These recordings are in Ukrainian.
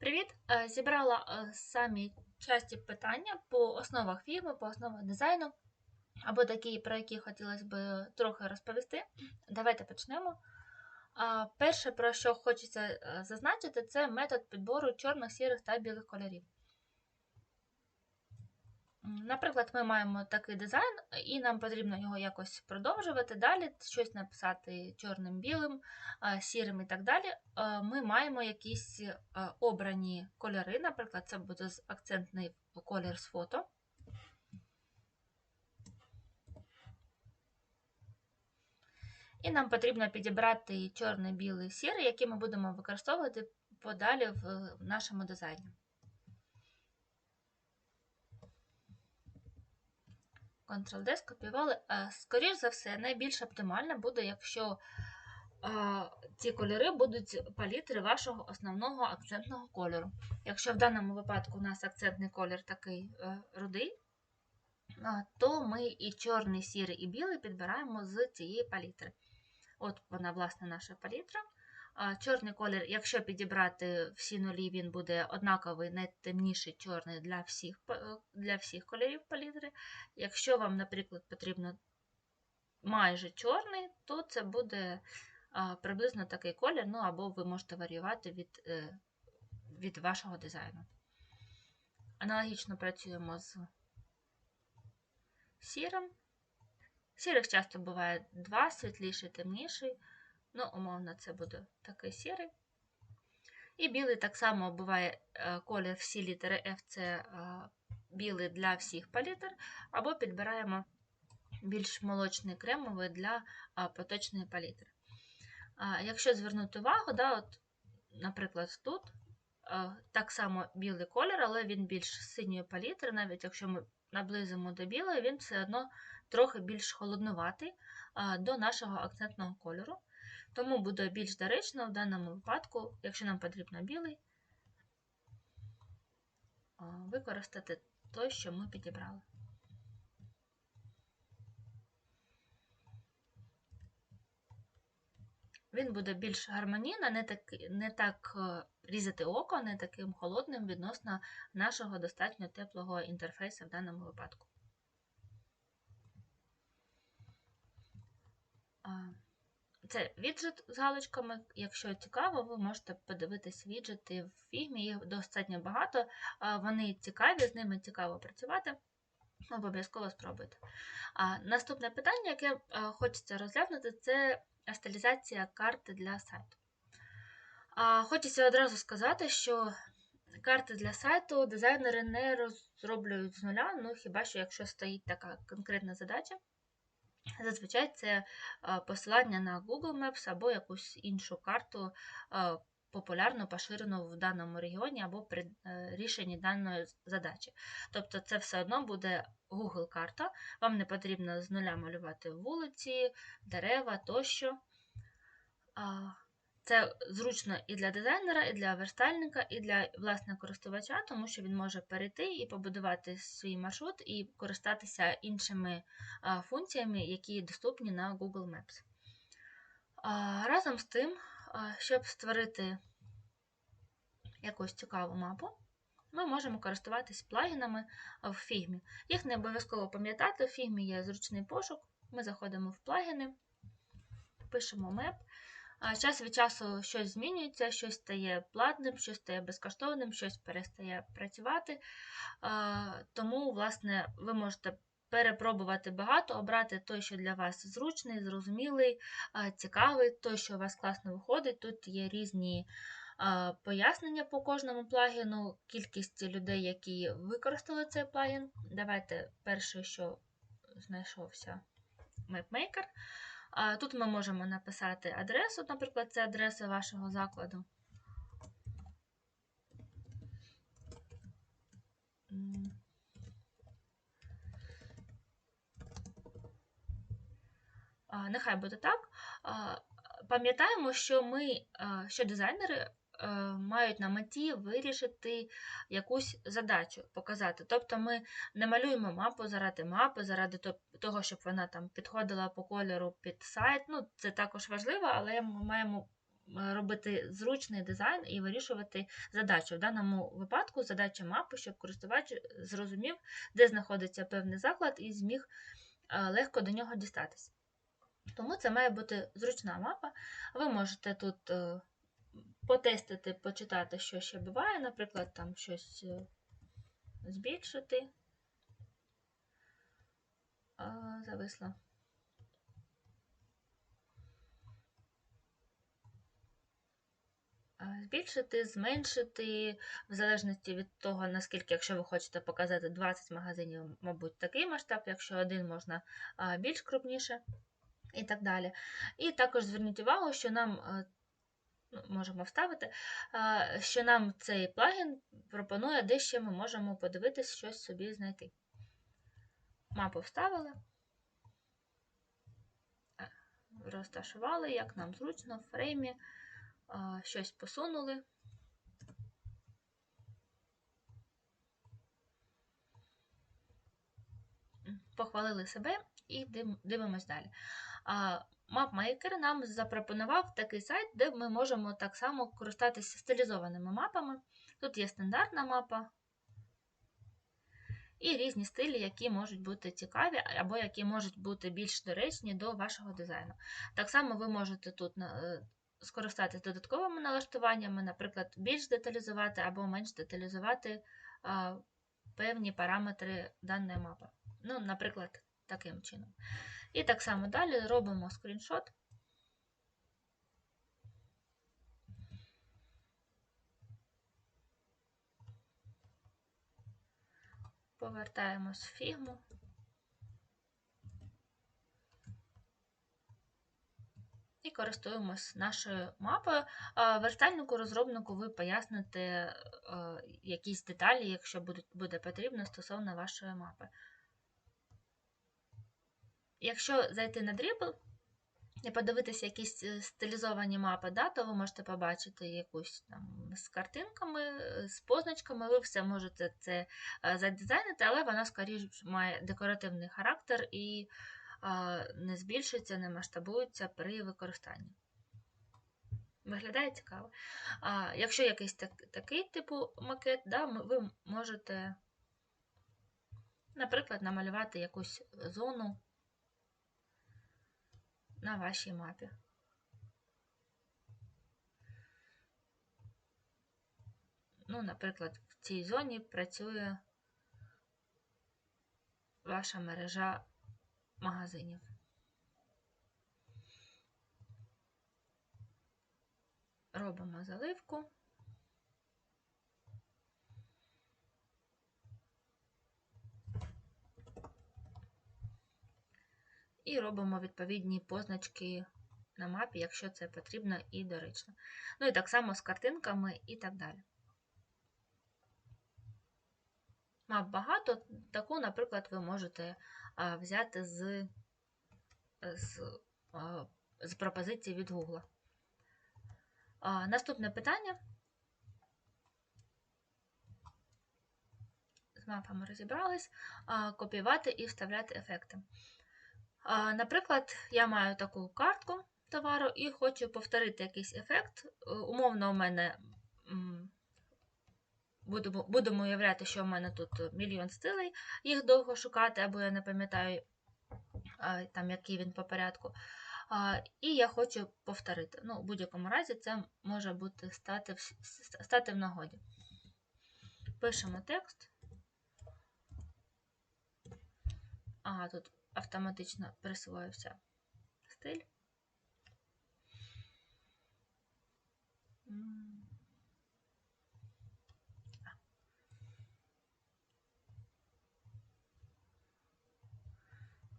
Привіт! Е, Зібрала е, самі часті питання по основах фірми, по основах дизайну, або такі, про які хотілося б трохи розповісти. Давайте почнемо. Перше, про що хочеться е, зазначити, це метод підбору чорних, сірих та білих кольорів. Наприклад, ми маємо такий дизайн, і нам потрібно його якось продовжувати далі, щось написати чорним, білим, е, сірим і так далі. Е, Ми маємо якісь е, обрані кольори, наприклад, це буде акцентний колір з фото. І нам потрібно підібрати чорний, білий, сірий, які ми будемо використовувати подалі в нашому дизайні. Ctrl-D скопіювали. Е, Скоріш за все, найбільш оптимально буде, якщо е, ці кольори будуть палітри вашого основного акцентного кольору. Якщо в даному випадку у нас акцентний колір такий е, рудий, то ми і чорний, сірий, і білий підбираємо з цієї палітри. От вона, власне, наша палітра. Чорний колір, якщо підібрати всі нулі, він буде однаковий, не темніший чорний для всіх, для всіх кольорів палітри. Якщо вам, наприклад, потрібно майже чорний, то це буде приблизно такий колір, ну або ви можете варіювати від, е, від вашого дизайну. Аналогічно працюємо з сірим. Сірих часто буває два, світліший, темніший. Ну, умовно, це буде такий сірий. І білий так само буває е, колір всі літери F це е, білий для всіх палітр, або підбираємо більш молочний кремовий для поточної палітри. Якщо звернути увагу, да, от, наприклад, тут е, так само білий колір, але він більш синьої палітри, навіть якщо ми наблизимо до білої, він все одно трохи більш холоднуватий до нашого акцентного кольору. Тому буде більш доречно в даному випадку, якщо нам потрібно білий, використати той, що ми підібрали. Він буде більш гармонійно, не так, не так е, різати око, не таким холодним відносно нашого достатньо теплого інтерфейсу в даному випадку. Це віджит з галочками. Якщо цікаво, ви можете подивитись віджити в фігмі, їх достатньо багато. Вони цікаві, з ними цікаво працювати. Обов'язково спробуйте. А, Наступне питання, яке хочеться розглянути, це стилізація карти для сайту. А, Хочеться одразу сказати, що карти для сайту дизайнери не розроблюють з нуля, ну хіба що якщо стоїть така конкретна задача. Зазвичай це е, посилання на Google Maps або якусь іншу карту, популярно популярну, поширену в даному регіоні або при е, рішенні даної задачі. Тобто це все одно буде Google карта, вам не потрібно з нуля малювати вулиці, дерева тощо. Це зручно і для дизайнера, і для верстальника, і для власне користувача, тому що він може перейти і побудувати свій маршрут і користатися іншими функціями, які доступні на Google Maps. Разом з тим, щоб створити якусь цікаву мапу, ми можемо користуватись плагінами в фігмі. Їх не обов'язково пам'ятати, в фігмі є зручний пошук. Ми заходимо в плагіни, пишемо Map. Час від часу щось змінюється, щось стає платним, щось стає безкоштовним, щось перестає працювати. Тому, власне, ви можете перепробувати багато, обрати той, що для вас зручний, зрозумілий, цікавий, той, що у вас класно виходить. Тут є різні пояснення по кожному плагіну, кількість людей, які використали цей плагін. Давайте перше, що знайшовся MapMaker. Тут ми можемо написати адресу, наприклад, це адреса вашого закладу. Нехай буде так. Пам'ятаємо, що ми, що дизайнери е, мають на меті вирішити якусь задачу, показати. Тобто ми не малюємо мапу заради мапи, заради то- того, щоб вона там підходила по кольору під сайт. Ну, це також важливо, але ми маємо е, робити зручний дизайн і вирішувати задачу. В даному випадку задача мапи, щоб користувач зрозумів, де знаходиться певний заклад і зміг е, легко до нього дістатися. Тому це має бути зручна мапа. Ви можете тут е, потестити, почитати, що ще буває, наприклад, там щось збільшити. Зависла. Збільшити, зменшити, в залежності від того, наскільки, якщо ви хочете показати 20 магазинів, мабуть, такий масштаб, якщо один можна більш крупніше і так далі. І також зверніть увагу, що нам ну, можемо вставити, що нам цей плагін пропонує, де ще ми можемо подивитись, щось собі знайти. Мапу вставили, розташували, як нам зручно, в фреймі, щось посунули. Похвалили себе і дивимось далі. MapMaker нам запропонував такий сайт, де ми можемо так само користатися стилізованими мапами. Тут є стандартна мапа і різні стилі, які можуть бути цікаві, або які можуть бути більш доречні до вашого дизайну. Так само ви можете тут е, скористатися додатковими налаштуваннями, наприклад, більш деталізувати або менш деталізувати певні параметри даної мапи. Ну, Наприклад, таким чином. І так само далі робимо скріншот. Повертаємось в фігму. І користуємось нашою мапою. Верстальнику розробнику ви поясните якісь деталі, якщо буде потрібно стосовно вашої мапи. Якщо зайти на Dribble і подивитися якісь е, стилізовані мапи, да, то ви можете побачити якусь там з картинками, е, з позначками, ви все можете це е, задизайнити, але вона, скоріше, має декоративний характер і не збільшується, не масштабується при використанні. Виглядає цікаво. А, Якщо якийсь так, такий типу макет, да, ви можете, наприклад, намалювати якусь зону на вашій мапі. Ну, наприклад, в цій зоні працює ваша мережа магазинів. Робимо заливку. І робимо відповідні позначки на мапі, якщо це потрібно і доречно. Ну і так само з картинками і так далі. Мап багато, таку, наприклад, ви можете взяти з з, з пропозиції від Google. Наступне питання. З мапами розібрались, копіювати і вставляти ефекти. Наприклад, я маю таку картку товару і хочу повторити якийсь ефект. Е, умовно, у мене будемо уявляти, що в мене тут мільйон стилей, їх довго шукати, або я не пам'ятаю, там, який він по порядку. І я хочу повторити. Ну, У будь-якому разі це може бути стати в, стати в нагоді. Пишемо текст. Ага, тут автоматично присвоївся стиль.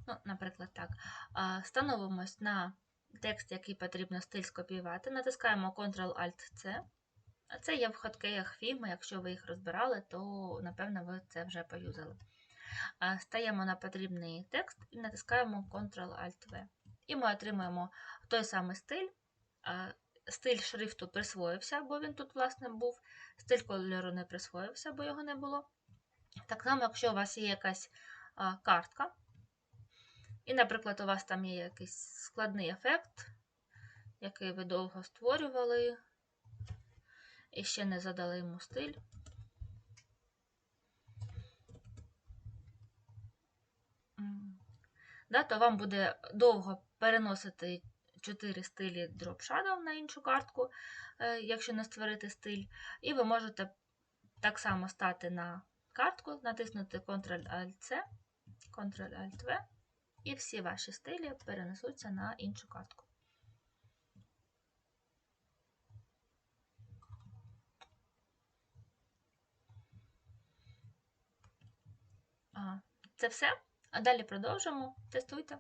Ну, Наприклад, так. Становимось на текст, який потрібно стиль скопіювати. Натискаємо Ctrl-Alt-C. Це є в хоткеях фільму, якщо ви їх розбирали, то, напевно, ви це вже поюзали. Стаємо на потрібний текст і натискаємо Ctrl-Alt-V. І ми отримуємо той самий стиль. Стиль шрифту присвоївся, бо він тут, власне, був. Стиль кольору не присвоївся, бо його не було. Так само, якщо у вас є якась картка, і, наприклад, у вас там є якийсь складний ефект, який ви довго створювали і ще не задали йому стиль. Да, то вам буде довго переносити 4 стилі Drop Shadow на іншу картку, е, якщо не створити стиль. І ви можете так само стати на картку, натиснути Ctrl-Alt-C, Ctrl-Alt-V, і всі ваші стилі перенесуться на іншу картку. Це все. А далі продовжимо. Тестуйте.